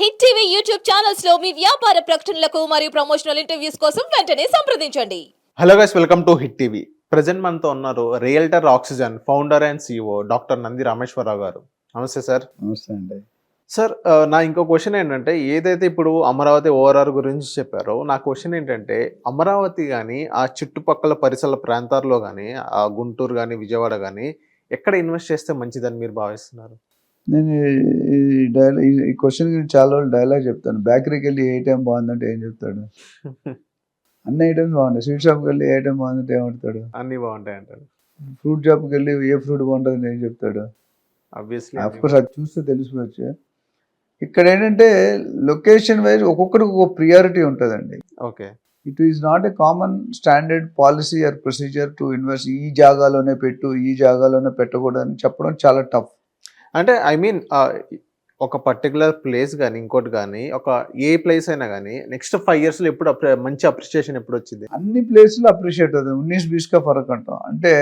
Hit TV YouTube ఛానల్స్లో మీ వ్యాపార ప్రకటనలకు మరియు ప్రమోషనల్ ఇంటర్వ్యూస్ కోసం వెంటనే సంప్రదించండి. Hello guys welcome to hit TV present మనతో ఉన్నారు realtor oxygen founder and CEO doctor Nandi Rameshwara Rao garu. Namaste sir నమస్తే అండి. సార్ ఆ, నా ఇంకో క్వశ్చన్ ఏంటంటే ఏదైతే ఇప్పుడు అమరావతి ఓఆర్ఆర్ గురించి చెప్పారో నా క్వశ్చన్ ఏంటంటే అమరావతి కానీ ఆ చుట్టుపక్కల పరిసర ప్రాంతాల్లో కానీ ఆ గుంటూరు కానీ విజయవాడ కానీ ఎక్కడ ఇన్వెస్ట్ చేస్తే మంచిదని మీరు భావిస్తున్నారు? నేను ఈ డైలాగ్ ఈ క్వశ్చన్ గురించి చాలా రోజులు డైలాగ్ చెప్తాను. బేకరీకి వెళ్ళి ఏ టైం బాగుందంటే ఏం చెప్తాడు? అన్ని ఐటమ్స్ బాగుంటాయి. స్వీట్ షాప్కి వెళ్ళి ఏ టైం బాగుందంటే ఏమంటాడు అన్నీ బాగుంటాయి అంటారు ఫ్రూట్ షాప్కి వెళ్ళి ఏ ఫ్రూట్ బాగుంటుంది ఏం చెప్తాడు? ఆబ్వియస్లీ ఆఫ్ కోర్స్ అది చూస్తే తెలిసిపోవచ్చు. ఇక్కడ ఏంటంటే లొకేషన్ వైజ్ ఒక్కొక్కడికి ఒక ప్రియారిటీ ఉంటుందండి. Okay. It is not a common standard policy or procedure to invest ఈ జాగాలోనే పెట్టు ఈ జాగాలోనే పెట్టకూడదని చెప్పడం చాలా టఫ్ అంటే ఐ మీన్ ఒక పర్టికులర్ ప్లేస్ కానీ ఇంకోటి కానీ ఒక ఏ ప్లేస్ అయినా కానీ నెక్స్ట్ ఫైవ్ ఇయర్స్లో ఎప్పుడు మంచి అప్రిషియేషన్ ఎప్పుడు వచ్చింది? అన్ని ప్లేస్లో అప్రిషియేట్ అవుతుంది. ఉన్నీస్ బీచ్గా ఫరక్ అంటాం. అంటే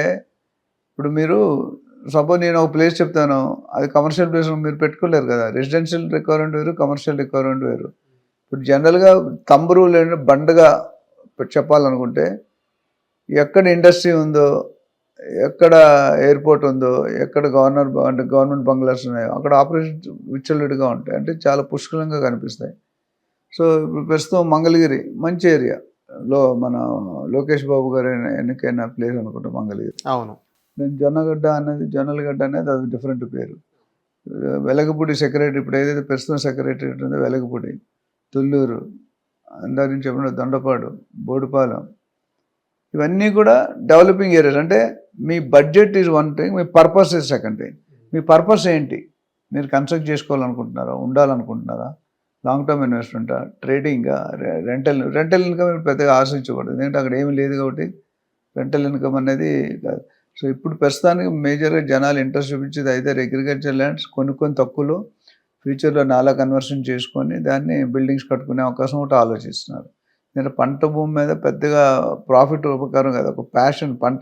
ఇప్పుడు మీరు సపోజ్ నేను ఒక ప్లేస్ చెప్తాను. అది కమర్షియల్ ప్లేస్ మీరు పెట్టుకోలేరు కదా. రెసిడెన్షియల్ రిక్వైర్మెంట్ వేరు కమర్షియల్ రిక్వైర్మెంట్ వేరు. ఇప్పుడు జనరల్గా తంబు రూల్ బండగా చెప్పాలనుకుంటే ఎక్కడ ఇండస్ట్రీ ఉందో ఎక్కడ ఎయిర్పోర్ట్ ఉందో ఎక్కడ గవర్నర్ అంటే గవర్నమెంట్ బంగ్లాస్ ఉన్నాయో అక్కడ ఆపరేషన్ విచ్చలవిడిగా ఉంటాయి. అంటే చాలా పుష్కలంగా కనిపిస్తాయి. సో ఇప్పుడు ప్రస్తుతం మంగళగిరి మంచి ఏరియా. లో మన లోకేష్ బాబు గారు ఎన్ని- ఎన్నికైన ప్లేస్ అనుకుంటా మంగళగిరి. అవును. నేను జొన్నగడ్డ అనేది జొన్నలగడ్డ అనేది అది డిఫరెంట్ పేరు. వెలగపూడి సెక్రటరీ ఇప్పుడు ఏదైతే ప్రస్తుతం సెక్రటరీ ఉందో వెలగపూడి తుళ్ళూరు అందరి నుంచి చెప్పిన దొండపాడు బోడుపాలెం ఇవన్నీ కూడా డెవలపింగ్ ఏరియాస్ అంటే మీ బడ్జెట్ ఈజ్ వన్ థింగ్ మీ పర్పస్ ఈజ్ సెకండ్ థింగ్ మీ పర్పస్ ఏంటి? మీరు కన్స్ట్రక్ట్ చేసుకోవాలనుకుంటున్నారా? ఉండాలనుకుంటున్నారా? లాంగ్ టర్మ్ ఇన్వెస్ట్మెంటా ట్రేడింగా రెంటల్ రెంటల్ ఇన్కమ్ పెద్దగా ఆశించకూడదు. ఎందుకంటే అక్కడ ఏమీ లేదు కాబట్టి రెంటల్ ఇన్కమ్ అనేది సో ఇప్పుడు ప్రస్తుతానికి మేజర్గా జనాలు ఇంట్రెస్ట్ చూపించేది అయితే అగ్రికల్చర్ ల్యాండ్స్ కొనుక్కొని తక్కువలో ఫ్యూచర్లో నాలా కన్వర్షన్ చేసుకొని దాన్ని బిల్డింగ్స్ కట్టుకునే అవకాశం ఒకటి ఆలోచిస్తున్నారు. నేను పంట భూమి మీద పెద్దగా ప్రాఫిట్ ఉపకారం కాదు ఒక ప్యాషన్ పంట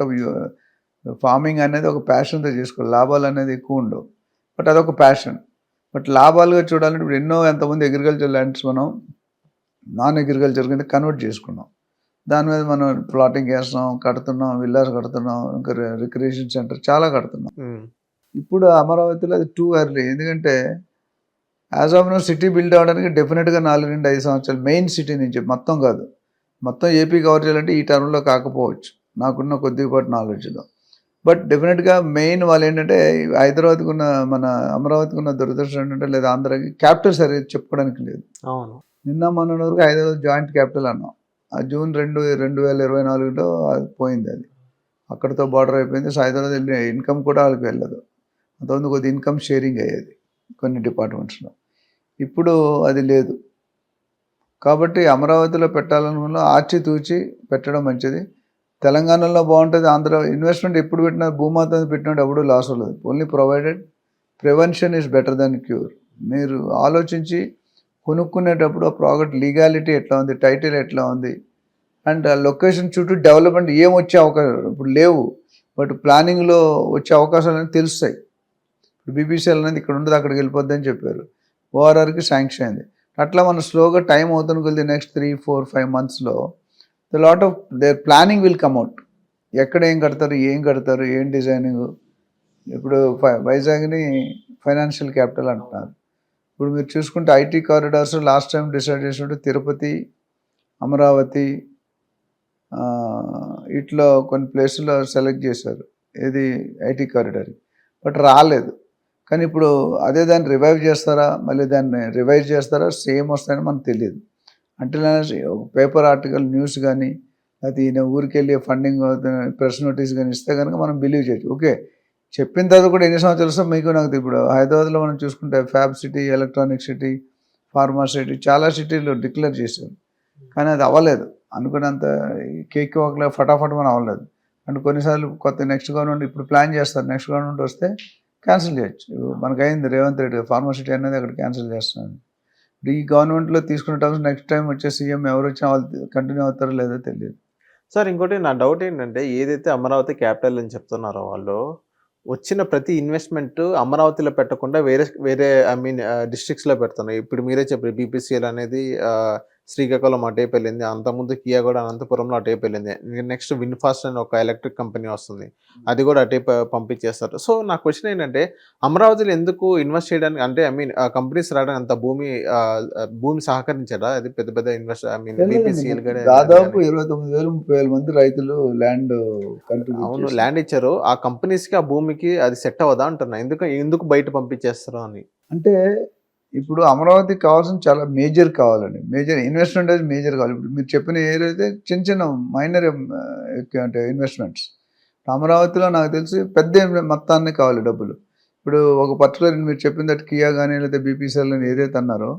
ఫార్మింగ్ అనేది ఒక ప్యాషన్తో చేసుకోవాలి. లాభాలు అనేది ఎక్కువ ఉండవు. బట్ అదొక ప్యాషన్ బట్ లాభాలుగా చూడాలంటే ఇప్పుడు ఎన్నో ఎంతమంది అగ్రికల్చర్ ల్యాండ్స్ మనం నాన్ అగ్రికల్చర్ కింద కన్వర్ట్ చేసుకున్నాం. దాని మీద మనం ప్లాటింగ్ వేస్తున్నాం కడుతున్నాం విల్లాస్ కడుతున్నాం ఇంకా రిక్రియేషన్ సెంటర్ చాలా కడుతున్నాం. ఇప్పుడు అమరావతిలో అది టూ ఎర్లీ ఎందుకంటే as of now city build అవ్వడానికి డెఫినెట్గా నాలుగు నుండి ఐదు సంవత్సరాలు. మెయిన్ సిటీ నుంచి మొత్తం కాదు. మొత్తం ఏపీ కవర్ చేయాలంటే ఈ టర్మ్లో కాకపోవచ్చు. నాకున్న కొద్దిపాటి నాలెడ్జ్లో బట్ డెఫినెట్గా మెయిన్ వాళ్ళు ఏంటంటే హైదరాబాద్కి ఉన్న మన అమరావతికి ఉన్న దురదృష్టం ఏంటంటే లేదా ఆంధ్రాకి క్యాపిటల్ సరిగ్గా చెప్పుకోవడానికి లేదు. అవును. నిన్న మొన్న వరకు హైదరాబాద్ జాయింట్ క్యాపిటల్ అన్నాం. ఆ జూన్ రెండు రెండు వేల ఇరవై నాలుగులో అది పోయింది అది. అక్కడితో బార్డర్ అయిపోయింది. సో హైదరాబాద్ వెళ్ళిన ఇన్కమ్ కూడా వాళ్ళకి వెళ్ళదు. అంతకుముందు కొద్ది ఇన్కమ్ షేరింగ్ అయ్యేది. కొన్ని డిపార్ట్మెంట్స్లో. ఇప్పుడు అది లేదు. కాబట్టి అమరావతిలో పెట్టాలనుకున్న ఆచి తూచి పెట్టడం మంచిది. తెలంగాణలో బాగుంటుంది ఆంధ్ర ఇన్వెస్ట్మెంట్ ఎప్పుడు పెట్టినా భూమాత పెట్టినప్పుడు ఎప్పుడూ లాస్ అవ్వలేదు. Only provided prevention is better than cure మీరు ఆలోచించి కొనుక్కునేటప్పుడు ఆ ప్రోడక్ట్ లీగాలిటీ ఎట్లా ఉంది టైటిల్ ఎట్లా ఉంది అండ్ ఆ లొకేషన్ చుట్టూ డెవలప్మెంట్ ఏం వచ్చే అవకాశం ఇప్పుడు లేవు బట్ ప్లానింగ్లో వచ్చే అవకాశాలు అనేవి తెలుస్తాయి. బీబీసీఎల్ అనేది ఇక్కడ ఉండదు అక్కడికి వెళ్ళిపోద్ది అని చెప్పారు. ఓఆర్ఆర్కి శాంక్షన్ అయింది. అట్లా మనం స్లోగా టైం అవుతున్న కొద్ది నెక్స్ట్ త్రీ ఫోర్ ఫైవ్ మంత్స్లో the lot of their planning will come out ఎక్కడ ఏం కడతారు ఏం కడతారు ఏం డిజైనింగ్ ఇప్పుడు ఫై- వైజాగ్ని ఫైనాన్షియల్ క్యాపిటల్ అంటున్నారు. ఇప్పుడు మీరు చూసుకుంటే IT corridors last time decide చేసినట్టు తిరుపతి అమరావతి ఆ, ఇట్లా కొన్ని ప్లేసుల్లో సెలెక్ట్ చేశారు. ఇది ఐటీ కారిడార్ బట్ రాలేదు. కానీ ఇప్పుడు అదే దాన్ని రివైవ్ చేస్తారా? మళ్ళీ దాన్ని రివైవ్ చేస్తారా? సేమ్ వస్తాయని మనకు తెలియదు. అంటే పేపర్ ఆర్టికల్ న్యూస్ కానీ అది ఈయన ఊరికెళ్ళి ఫండింగ్ ప్రెస్ నోటీస్ కానీ ఇస్తే కనుక మనం బిలీవ్ చేయొచ్చు. ఓకే చెప్పిన తర్వాత కూడా ఎన్ని సంవత్సరాలు వస్తే మీకు నాకు ఇప్పుడు హైదరాబాద్లో మనం చూసుకుంటే fab city electronic city pharma city చాలా సిటీలు డిక్లేర్ చేశారు. కానీ అది అవ్వలేదు. అనుకున్నంత కేక్ వాక్లో ఫటాఫట్ మనం అవ్వలేదు. అండ్ కొన్నిసార్లు కొత్త నెక్స్ట్ గవర్నమెంట్ ఇప్పుడు ప్లాన్ చేస్తారు. నెక్స్ట్ గవర్నమెంట్ వస్తే క్యాన్సిల్ చేయొచ్చు. మనకైంది రేవంత్ రెడ్డి ఫార్మసిటీ అనేది అక్కడ క్యాన్సిల్ చేస్తున్నాను ఇప్పుడు ఈ గవర్నమెంట్లో తీసుకున్న టర్మ్స్ నెక్స్ట్ టైం వచ్చే సీఎం ఎవరు వచ్చినా వాళ్ళు కంటిన్యూ అవుతారో లేదో తెలియదు. సార్ ఇంకోటి నా డౌట్ ఏంటంటే ఏదైతే అమరావతి క్యాపిటల్ అని చెప్తున్నారో వాళ్ళు వచ్చిన ప్రతి ఇన్వెస్ట్మెంట్ అమరావతిలో పెట్టకుండా వేరే వేరే ఐ మీన్ డిస్ట్రిక్ట్స్లో పెడుతున్నాయి ఇప్పుడు మీరే చెప్పారు బీపీసీఎల్ అనేది శ్రీకాకుళం అటేపు వెళ్ళింది అంతకుముందు కియా కూడా అనంతపురంలో అటేపు వెళ్ళింది నెక్స్ట్ విన్ఫాస్ట్ అని ఒక ఎలక్ట్రిక్ కంపెనీ వస్తుంది. అది కూడా అటేపు పంపించేస్తారు. సో నా క్వశ్చన్ ఏంటంటే అమరావతిలో ఎందుకు ఇన్వెస్ట్ చేయడానికి అంటే ఐ మీన్ కంపెనీస్ రావడానికి అంత భూమి భూమి సహకరించడా అది పెద్ద పెద్ద ఇన్వెస్ట్ ఐ మీన్ బీపీసీఎల్ దాదాపు ఇరవై తొమ్మిది వేలు ముప్పై వేల మంది రైతులు ల్యాండ్ అవును ల్యాండ్ ఇచ్చారు. ఆ కంపెనీస్కి ఆ భూమికి అది సెట్ అవ్వదా అంటున్నా. ఎందుకు ఎందుకు బయట పంపించేస్తారు అని? అంటే ఇప్పుడు అమరావతికి కావాల్సిన చాలా మేజర్ కావాలండి. మేజర్ ఇన్వెస్ట్మెంట్ అనేది మేజర్ కావాలి. ఇప్పుడు మీరు చెప్పిన ఏరియా అయితే చిన్న చిన్న మైనర్ అంటే ఇన్వెస్ట్మెంట్స్. అమరావతిలో నాకు తెలిసి పెద్ద మొత్తాన్ని కావాలి డబ్బులు. ఇప్పుడు ఒక పర్టికులర్ మీరు చెప్పిన దట్ కియా కానీ లేదా బీపీసీఎల్ అని ఏదైతే అన్నారో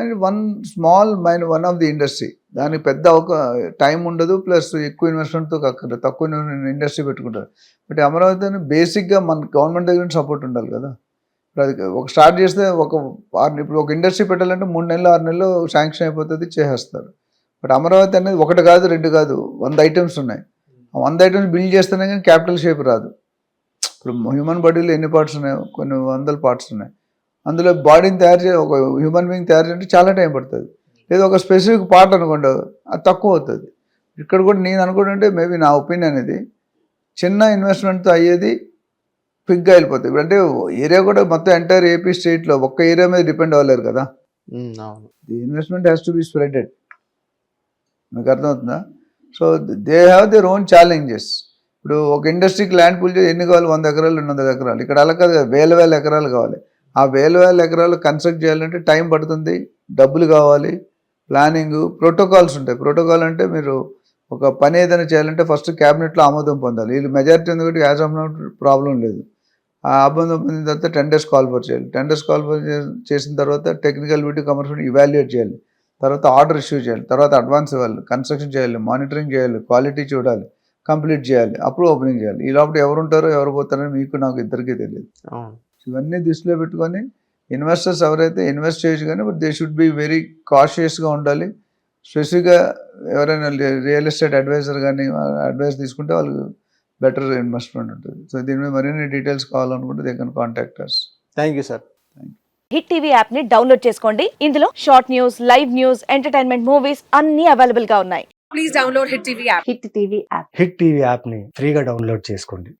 and one small mine one of the industry. దానికి పెద్ద ఒక టైం ఉండదు ప్లస్ ఎక్కువ ఇన్వెస్ట్మెంట్తో కాకుండా తక్కువ ఇండస్ట్రీ పెట్టుకుంటారు. బట్ అమరావతి బేసిక్గా మన గవర్నమెంట్ దగ్గర సపోర్ట్ ఉండాలి కదా. ఒక స్టార్ట్ చేస్తే ఒక ఆరు ఇప్పుడు ఒక ఇండస్ట్రీ పెట్టాలంటే మూడు నెలలు ఆరు నెలలు శాంక్షన్ అయిపోతుంది చేసేస్తారు. బట్ అమరావతి అనేది ఒకటి కాదు రెండు కాదు వంద ఐటమ్స్ ఉన్నాయి. ఆ వంద ఐటమ్స్ బిల్డ్ చేస్తేనే కానీ క్యాపిటల్ షేప్ రాదు. ఇప్పుడు హ్యూమన్ బాడీలో ఎన్ని పార్ట్స్ ఉన్నాయి కొన్ని వందల పార్ట్స్ ఉన్నాయి. అందులో బాడీని తయారు చే ఒక హ్యూమన్ బీయింగ్ తయారు చేయాలంటే చాలా టైం పడుతుంది. లేదా ఒక స్పెసిఫిక్ పార్ట్ అనుకోండి అది తక్కువ అవుతుంది. ఇక్కడ కూడా నేను అనుకుంటుంటే మేబీ నా ఒపీనియన్ ఇది. చిన్న ఇన్వెస్ట్మెంట్తో అయ్యేది క్విక్గా వెళ్ళిపోతుంది ఇప్పుడు అంటే ఏరియా కూడా మొత్తం ఎంటైర్ ఏపీ స్టేట్లో ఒక్క ఏరియా మీద డిపెండ్ అవ్వలేరు కదా. అవును. The investment has to be spreaded మీకు అర్థమవుతుందా? So they have their own challenges ఇప్పుడు ఒక ఇండస్ట్రీకి ల్యాండ్ పూల్ చేసి ఎన్ని కావాలి? వంద ఎకరాలు రెండు వందల ఎకరాలు. ఇక్కడ అలా కాదు కదా, వేల వేల ఎకరాలు కావాలి. ఆ వేల వేల ఎకరాలు కన్స్ట్రక్ట్ చేయాలంటే టైం పడుతుంది డబ్బులు కావాలి ప్లానింగ్ ప్రోటోకాల్స్ ఉంటాయి. ప్రోటోకాల్ అంటే మీరు ఒక పని ఏదైనా చేయాలంటే ఫస్ట్ క్యాబినెట్లో ఆమోదం పొందాలి. వీళ్ళు మెజారిటీ ఉంది కాబట్టి యాజ్ ఆఫ్ ప్రాబ్లం లేదు. ఆ ఆమోదం పొందిన తర్వాత టెండర్స్ కాల్ ఫర్ చేయాలి టెండర్స్ కాల్ ఫర్ చేసిన తర్వాత టెక్నికల్ బిటీ కమర్షియల్ ఇవాల్యుయేట్ చేయాలి. తర్వాత ఆర్డర్ ఇష్యూ చేయాలి. తర్వాత అడ్వాన్స్ ఇవ్వాలి. కన్స్ట్రక్షన్ చేయాలి. మానిటరింగ్ చేయాలి. క్వాలిటీ చూడాలి. కంప్లీట్ చేయాలి. అప్పుడు ఓపెనింగ్ చేయాలి. ఈ లోపల ఎవరు ఉంటారో ఎవరు పోతారో మీకు నాకు ఇద్దరికీ తెలియదు. ఇవన్నీ దృష్టిలో పెట్టుకొని ఇన్వెస్టర్స్ ఎవరైతే ఇన్వెస్ట్ చేయొచ్చు కానీ but they should be very కాషియస్గా ఉండాలి. స్పెసిఫిక్గా ఎవరైనా రియల్ ఎస్టేట్ అడ్వైజర్ కానీ అడ్వైస్ తీసుకుంటే వాళ్ళకి బెటర్ ఇన్వెస్ట్మెంట్ ఉంటుంది. సో దీని మీద మరిన్ని డీటెయిల్స్ కావాలనుకుంటే they can contact us thank you sir hit TV యాప్ని డౌన్లోడ్ చేసుకోండి. ఇందులో short news live news entertainment movies అన్ని అవైలబుల్గా ఉన్నాయి. Please download Hit TV app. Hit TV app hit TV యాప్ని ఫ్రీగా డౌన్లోడ్ చేసుకోండి.